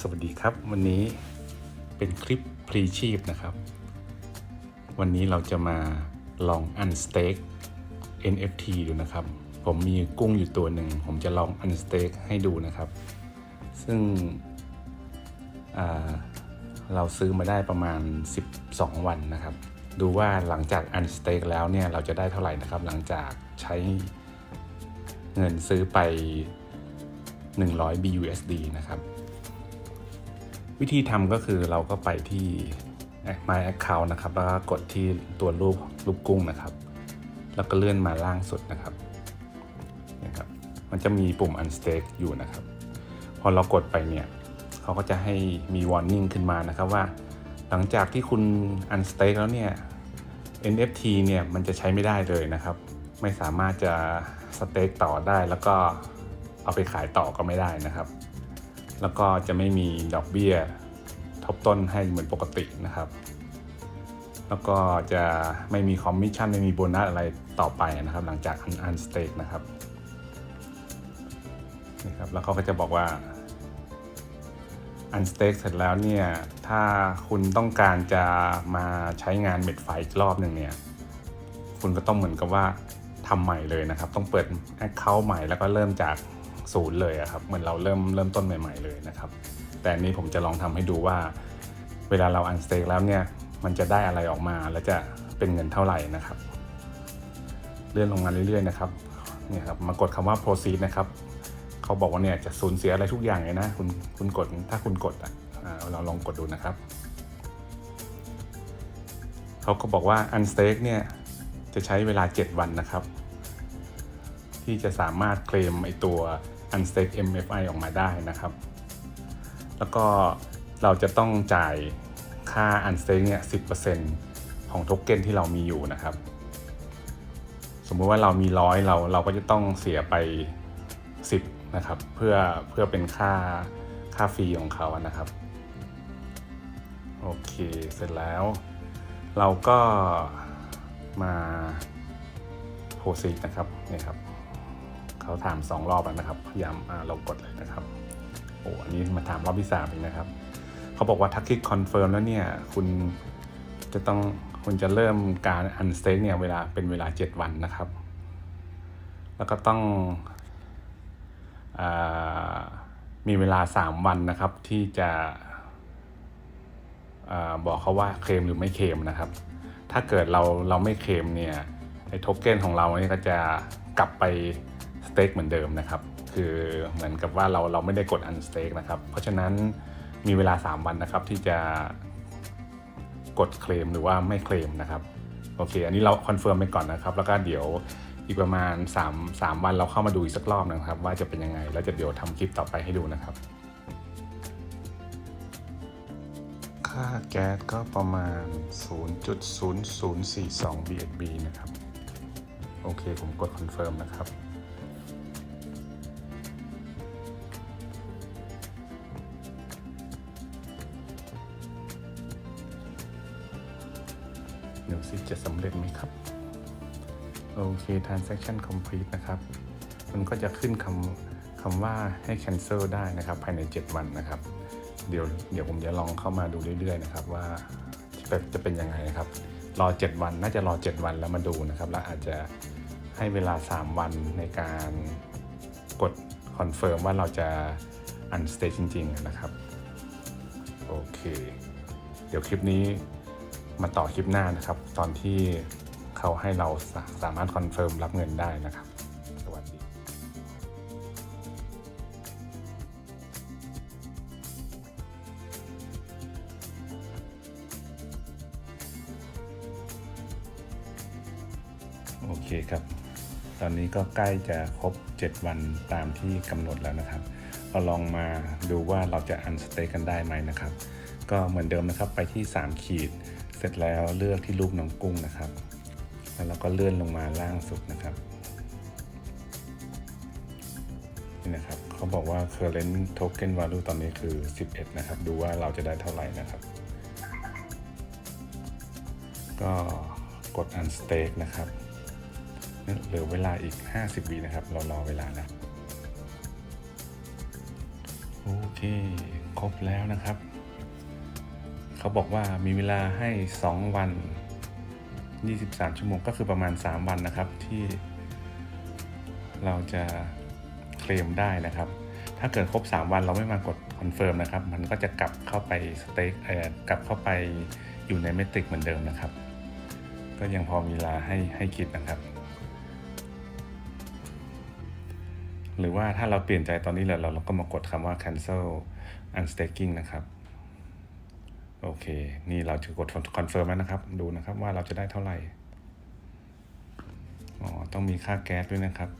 สวัสดีครับวันนี้เป็นคลิปพรีชีพนะครับ วันนี้เราจะมาลองอันสเต็ก NFT ดูนะครับ ผมมีกุ้งอยู่ตัวหนึ่ง ผมจะลองอันสเต็กให้ดูนะครับ ซึ่งเราซื้อมาได้ประมาณ 12 วันนะครับ ดูว่าหลังจากอันสเต็กแล้วเนี่ยเราจะได้เท่าไหร่นะครับ หลังจากใช้เงินซื้อไป 100 BUSD นะครับ วิธีทำก็คือเราก็ไปที่ My Account นะครับ แล้วก็กดที่ตัวรูปรูปกุ้งนะครับ แล้วก็เลื่อนมาล่างสุดนะครับนะครับ มันจะมีปุ่ม Unstake อยู่นะครับ พอเรากดไปเนี่ยเขาก็จะให้มี warning ขึ้นมานะครับว่า หลังจากที่คุณ Unstake แล้วเนี่ย NFT เนี่ยมันจะใช้ไม่ได้เลยนะครับ ไม่สามารถจะสเต็กต่อได้แล้วก็เอาไปขายต่อก็ไม่ได้นะครับ แล้วก็จะไม่มีดอกเบี้ยทบต้นให้เหมือนปกตินะครับ แล้วก็จะไม่มีคอมมิชชั่นไม่มีโบนัสอะไรต่อไปนะครับ หลังจากอันอันสเต็กนะครับนี่ครับแล้วเขาก็จะบอกว่าอันสเต็กเสร็จแล้วเนี่ยถ้าคุณต้องการจะมาใช้งานเม็ดไฟอีกรอบหนึ่งเนี่ยคุณก็ต้องเหมือนกับว่าทำใหม่เลยนะครับ ต้องเปิดแอคเคาท์ใหม่แล้วก็เริ่มจาก ศูนย์เลยอะครับเหมือนเราเริ่มเริ่มต้นใหม่ ๆเลยนะครับ แต่อันนี้ผมจะลองทำให้ดูว่า เวลาเราอันสเต็กแล้วเนี่ยมันจะได้อะไรออกมาแล้วจะเป็นเงินเท่าไหร่นะครับ เลื่อนลงมาเรื่อยๆนะครับเนี่ยครับมากดคำว่า proceed นะครับเขาบอกว่าเนี่ยจะสูญเสียอะไรทุกอย่างเลยนะคุณคุณกดถ้าคุณกดอะเราลองกดดูนะครับเขาก็บอกว่า unstake เนี่ยจะใช้เวลา 7 วันนะครับ ที่จะสามารถเคลมไอตัว unstake MFI ออกมาได้นะครับ แล้วก็เราจะต้องจ่ายค่า unstake เนี่ย10%ของโทเค็นที่เรามีอยู่นะครับ สมมุติว่าเรามีร้อยเราเราก็จะต้องเสียไป 10 นะครับ เพื่อเพื่อเป็นค่าค่าฟรีของเขาอะนะครับ โอเคเสร็จแล้ว เราก็มาโพสินะครับเนี่ยครับ เขาถามสองรอบแล้วนะครับ พยายามเรากดเลยนะครับโอ้อันนี้มาถามรอบที่สามเองนะครับ เขาบอกว่าถ้าคลิกคอนเฟิร์มแล้วเนี่ย คุณจะต้องคุณจะเริ่มการอันสเต็กเนี่ยเวลาเป็นเวลา 7 วันนะครับ แล้วก็ต้องอมีเวลา 3 วันนะครับ ที่จะอบอกเขาว่าเคลมหรือไม่เคลมนะครับ ถ้าเกิดเราเราไม่เคลมเนี่ยไอ้โทเค็นของเราเนี่ยก็จะกลับไป สเต็กเหมือนเดิมนะครับ คือเหมือนกับว่าเราเราไม่ได้กดอันสเต็กนะครับ เพราะฉะนั้นมีเวลา 3 วันนะครับที่จะกดเคลมหรือว่าไม่เคลมนะครับโอเค อันนี้เราคอนเฟิร์มไปก่อนนะครับ แล้วก็เดี๋ยวอีกประมาณ 3 3 วันเราเข้ามาดูอีกสักรอบนะครับ ว่าจะเป็นยังไง แล้วจะเดี๋ยวทำคลิปต่อไปให้ดูนะครับ ค่าแก๊สก็ประมาณ 0.0042 BSB นะครับ โอเค ผมกดคอนเฟิร์มนะครับ ดี๋ยวสิจะสำเร็จไหมครับ โอเค transaction complete นะครับ มันก็จะขึ้นคำคำว่าให้ cancel ได้นะครับ ภายใน 7 วันนะครับ เดี๋ยวเดี๋ยวผมจะลองเข้ามาดูเรื่อยๆนะครับว่าจะจะเป็นยังไงนะครับ รอ 7 วันน่าจะรอ 7 วันแล้วมาดูนะครับ แล้วอาจจะให้เวลา 3 วันในการกดคอนเฟิร์มว่าเราจะ unstake จริง ๆ นะครับ โอเค เดี๋ยวคลิปนี้ มาต่อคลิปหน้านะครับ ตอนที่เขาให้เราสาสามารถคอนเฟิร์มรับเงินได้นะครับสวัสดีโอเคครับ ตอนนี้ก็ใกล้จะครบ 7 วันตามที่กำหนดแล้วนะครับเราลองมาดูว่าเราจะอันสเตย์กันได้ไหมนะครับ ก็เหมือนเดิมนะครับไปที่ 3 ขีด สร็จแล้วเลือกที่รูปน้องกุ้งนะครับ แล้วเราก็เลื่อนลงมาล่างสุดนะครับนี่นะครับเขาบอกว่า current token value ตอนนี้คือ 11 นะครับ ดูว่าเราจะได้เท่าไหร่นะครับ ก็กด unstake นะครับเหลือเวลาอีก 50วินะครับ เรารอเวลานะ โอเคคครบแล้วนะครับ เขาบอกว่ามีเวลาให้ 2 วัน 23 ชั่วโมงก็คือประมาณ 3 วันนะครับที่เราจะเคลมได้นะครับ ถ้าเกิดครบ 3 วันเราไม่มากดคอนเฟิร์มนะครับ มันก็จะกลับเข้าไปสเต็กเอ่อกลับเข้าไปอยู่ในเมตริกเหมือนเดิมนะครับ ก็ยังพอมีเวลาให้ให้คิดนะครับ หรือว่าถ้าเราเปลี่ยนใจตอนนี้แล้วเราเราก็มากดคำว่า cancel unstaking นะครับ โอเค นี่เราจะกดคอนเฟิร์มแล้วนะครับ ดูนะครับว่าเราจะได้เท่าไหร่ อ๋อ ต้องมีค่าแก๊สด้วยนะครับ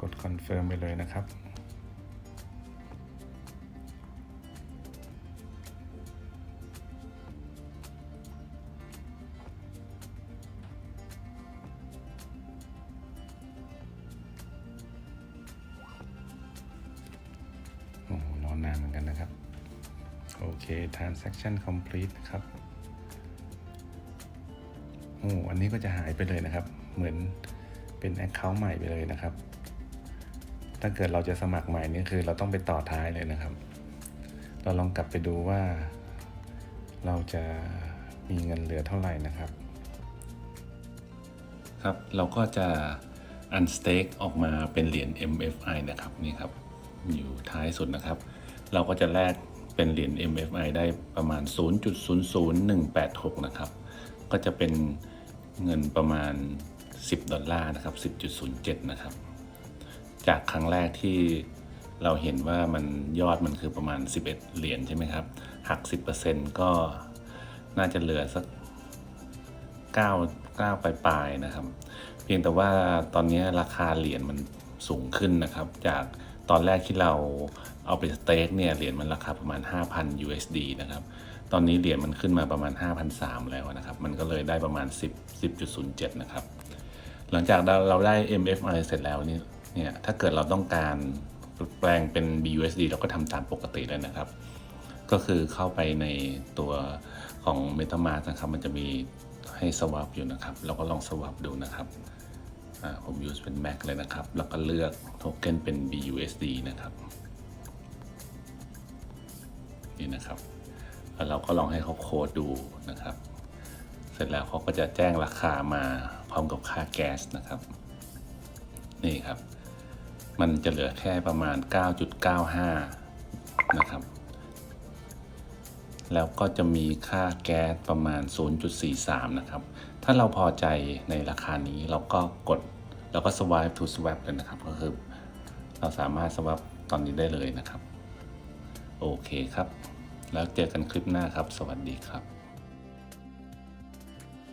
กดคอนเฟิร์มไปเลยนะครับ เค transaction complete นะครับโอ้อันนี้ก็จะหายไปเลยนะครับ เหมือนเป็น account ใหม่ไปเลยนะครับ ถ้าเกิดเราจะสมัครใหม่นี่คือเราต้องไปต่อท้ายเลยนะครับ เราลองกลับไปดูว่า เราจะมีเงินเหลือเท่าไหร่นะครับ ครับ เราก็จะ unstake ออกมาเป็นเหรียญ MFI นะครับนี่ครับ อยู่ท้ายสุดนะครับ เราก็จะแลก เป็นเหรียญ MFI ได้ประมาณ 0.00186 นะครับ ก็จะเป็นเงินประมาณ 10 ดอลลาร์นะครับ 10.07 นะครับ จากครั้งแรกที่เราเห็นว่ามันยอดมันคือประมาณ 11 เหรียญใช่ไหมครับ หัก 10%ก็น่าจะเหลือสัก 9 9ปลายๆนะครับ เพียงแต่ว่าตอนนี้ราคาเหรียญมันสูงขึ้นนะครับ จากตอนแรกที่เรา เอาไปสเต็กเนี่ยเหรียญมันราคาประมาณ 5,000 USD นะครับ ตอนนี้เหรียญมันขึ้นมาประมาณ5,300แล้วนะครับ มันก็เลยได้ประมาณ 10 10.07 นะครับ หลังจากเราได้ MFI เสร็จแล้วนี่เนี่ยถ้าเกิดเราต้องการแปลงเป็น BUSD เราก็ทำตามปกติเลยนะครับ ก็คือเข้าไปในตัวของ MetaMask นะครับ มันจะมีให้ swap อยู่นะครับ เราก็ลอง swap ดูนะครับผม use เป็น Mac เลยนะครับ แล้วก็เลือกโทเค็นเป็น BUSD นะครับ นี่นะครับแล้วเราก็ลองให้เขาโค้ดดูนะครับ เสร็จแล้วเขาก็จะแจ้งราคามาพร้อมกับค่าแก๊สนะครับ นี่ครับ มันจะเหลือแค่ประมาณ 9.95 นะครับ แล้วก็จะมีค่าแก๊สประมาณ 0.43 นะครับ ถ้าเราพอใจในราคานี้เราก็กดแล้วก็ swipe to swap เลยนะครับ ก็คือเราสามารถ swap ตอนนี้ได้เลยนะครับ โอเคครับ แล้วเจอกันคลิปหน้าครับ สวัสดีครับ